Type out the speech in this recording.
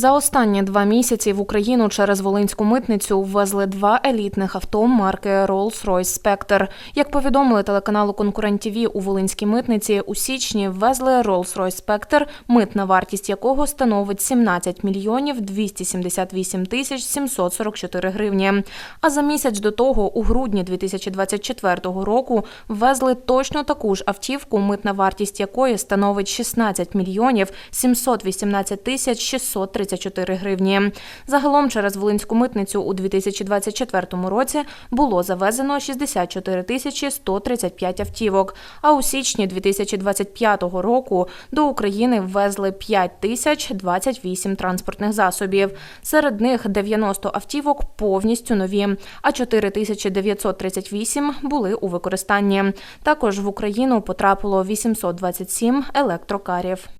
За останні два місяці в Україну через Волинську митницю ввезли два елітних авто марки Rolls-Royce Spectre. Як повідомили телеканалу Конкурент ТІВІ у Волинській митниці, у січні ввезли Rolls-Royce Spectre, митна вартість якого становить 17 мільйонів 278 тисяч 744 гривні. А за місяць до того, у грудні 2024 року, ввезли точно таку ж автівку, митна вартість якої становить 16 мільйонів 718 тисяч 634 гривні. Загалом через Волинську митницю у 2024 році було завезено 64 тисячі 135 автівок, а у січні 2025 року до України ввезли 5 тисяч 28 транспортних засобів. Серед них 90 автівок повністю нові, а 4938 були у використанні. Також в Україну потрапило 827 електрокарів.